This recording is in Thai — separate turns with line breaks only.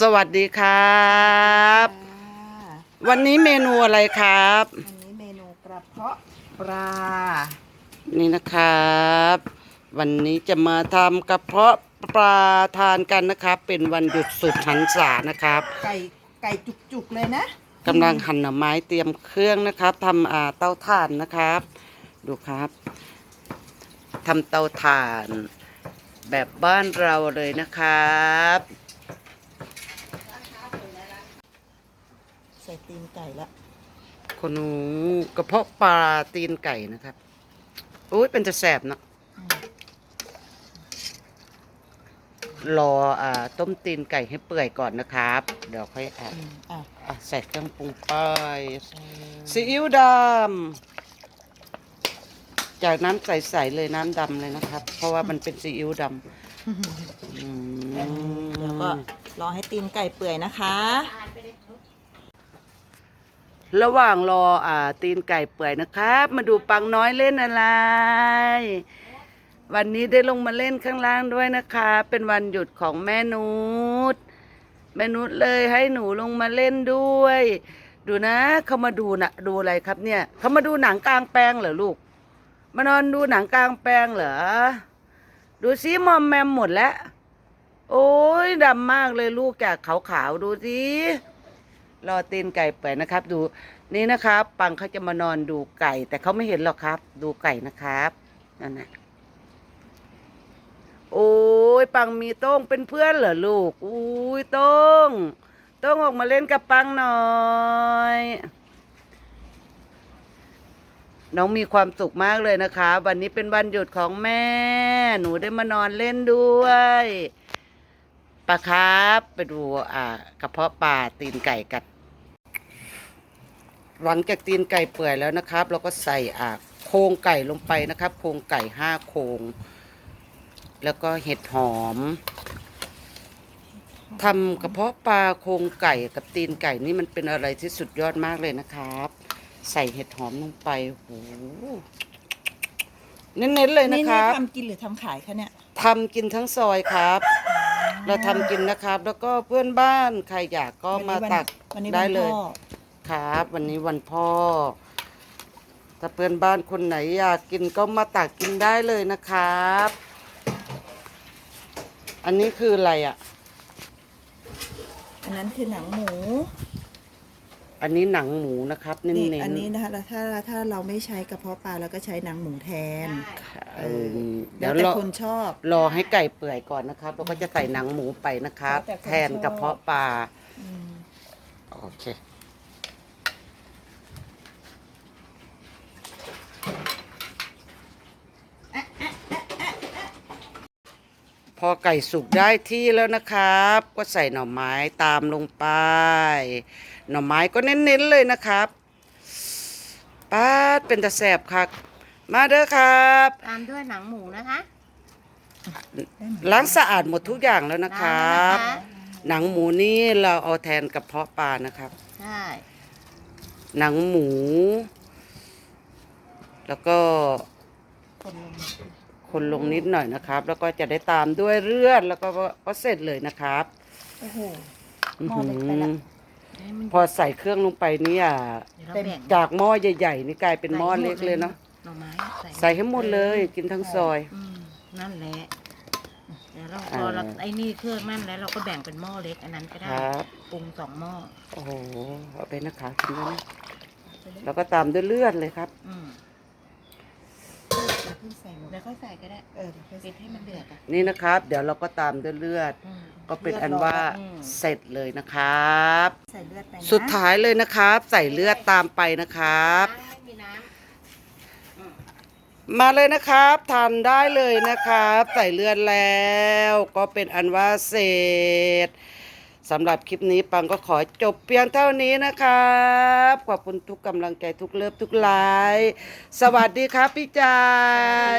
สวัสดีครับ
ค่ะ
วันนี้เมนูอะไรครับ
วันนี้เมนูกระเพาะปลา
นี่นะครับ วันนี้จะมาทำกระเพาะปลาทานกันนะครับ เป็นวันหยุดสุดหันษานะครับ
ไก่ไก่จุกๆเลยนะ
กำลังหั่นหน่อไม้เตรียมเครื่องนะครับทำอ่าเตาถ่านนะครับ ดูครับทำเตาถ่านแบบบ้านเราเลยนะครับ
ส่ตีนไก่ละ
คนหนูกระเพาะปลาตีนไก่นะครับอุ้ยเป็นจะแสบเนอะ
อืม
รออ่าต้มตีนไก่ให้เปื่อยก่อนนะครับ เดี๋ยวค่อยอะ
อืมอะ
อะใส่เครื่องปรุงไป
เออ
ซีอิ๊วดำจากน้ำใสๆเลยน้ำดำเลยนะครับ เพราะว่ามันเป็นซีอิ๊วดำอืม
แล้วก็รอให้ตีนไก่เปื่อยนะคะ
ระหว่างรออ่าตีนไก่เปื่อยนะครับ มาดูปังน้อยเล่นอะไร วันนี้ได้ลงมาเล่นข้างล่างด้วยนะคะ เป็นวันหยุดของแม่นุชแม่นุชเลยให้หนูลงมาเล่นด้วย ดูนะเขามาดูนะดูอะไรครับเนี่ยเขามาดูหนังกลางแปลงเหรอลูก มานอนดูหนังกลางแปลงเหรอดูซิมอมแมมหมดแล้ว โอ้ยดำมากเลยลูกจากขาวๆดูสิ รอตีนไก่เปื่อยนะครับ ดูนี่นะครับ ปังเขาจะมานอนดูไก่ แต่เขาไม่เห็นหรอกครับ ดูไก่นะครับนั่นนะโอ้ยปังมีโต้งเป็นเพื่อนเหรอลูกอุ้ยโต้งโต้งออกมาเล่นกับปังหน่อยน้องมีความสุขมากเลยนะคะ วันนี้เป็นวันหยุดของแม่ หนูได้มานอนเล่นด้วย ปลาครับไปดูอ่ากระเพาะปลาตีนไก่กันหลังจากตีนไก่เปื่อยแล้วนะครับ เราก็ใส่อ่าโครงไก่ลงไปนะครับ โครงไก่ห้าโครงแล้วก็เห็ดหอมทำกระเพาะปลาโครงไก่กับตีนไก่นี่มันเป็นอะไรที่สุดยอดมากเลยนะครับ ใส่เห็ดหอมลงไปโหเน้นๆเลยนะ
นี่
ค
นี่
รับ
ทำกินหรือทำขายคะเนี่ย
ทำกินทั้งซอยครับ เราทำกินนะครับ แล้วก็เพื่อนบ้านใครอยากก็มาตัก
วันนี้
ได้
วัน
เลย
พ่อ
ครับ วันนี้วันพ่อ ถ้าเพื่อนบ้านคนไหนอยากกินก็มาตักกินได้เลยนะครับ อันนี้คืออะไรอะ
อันนั้นคือหนังหมู
อันนี้หนังหมูนะครับเน้
นี่
นๆ
อันนี้นะคะแล้วถ้าถ้าเราไม่ใช้กระเพาะปลาเราก็ใช้หนังหมูแทน
เออเดี๋
แล้
ยวว
แต่
รอ
คนชอบ
รอให้ไก่เปื่อยก่อนนะครับแล้วก็จะใส่หนังหมูไปนะครับ
แล้วแต่คน
แทนกระเพาะปลา
อืม
โอเค พอไก่สุกได้ที่แล้วนะครับ ก็ใส่หน่อไม้ตามลงไป หน่อไม้ก็เน้นๆเลยนะครับป้าดเป็นตะแสบคักมาเด้อครับ
ตามด้วยหนังหมูนะคะ
ล้างสะอาดหมดทุกอย่างแล้วนะครับ
ล้างแล้วนะคะ
หนังหมูนี่เราเอาแทนกระเพาะปลานะครับ
ใช่
หนังหมู แล้วก็
คนลง
คนลงนิดหน่อยนะครับ แล้วก็จะได้ตามด้วยเลือดแล้วก็ก็เสร็จเลยนะครับ
โอ้โห
อื้อ
หม้อ
หื
เล็กไปละ
อ
ให้มัน
พอใส่เครื่องลงไปเนี่ย
เดี๋ยวเราแบ่ง
จากหม้อใหญ่ ๆ นี่กลายเป็นหม้อเล็กเลยเนาะ
หน่อไม้
ใส่ให้หมดเลยกินทั้งซอย
อืมนั่นแหละเดี๋ยวเราพ
อ่า
อเราไอ้นี่เครื่องนั่นแล้วเราก็แบ่งเป็นหม้อเล็กอันนั้นก็
ค
ได้
รับ
ปรุงสองหม้อ
โอ้โหเอาไปนะคะกินแล้วนะแล้วก็ตามด้วยเลือดเลยครับ
อืม
อย่า เพิ่งใส่หมด
เดี๋ยวค่อยใส่ก็ได้
เออเดี๋ยวค่อยใส่
ปิดให้มันเดือดอะ
นี่นะครับ เดี๋ยวเราก็ตามด้วยเลือด
อืม
ก็เป็นอันว่า
อืม
เสร็จเลยนะครับ
ใส่เลือดไปนะ
สุดท้ายเลยนะครับ ใส่เลือดตามไปนะครับ
ไม่มีน้
มาเลยนะครับทานได้เลยนะครับ ใส่เลือดแล้ว ก็เป็นอันว่าเสร็จ สำหรับคลิปนี้ปังก็ขอจบเพียงเท่านี้นะครับ ขอบคุณทุกกำลังใจทุกเลิฟทุกไลค์สวัสดีครับพี่จาย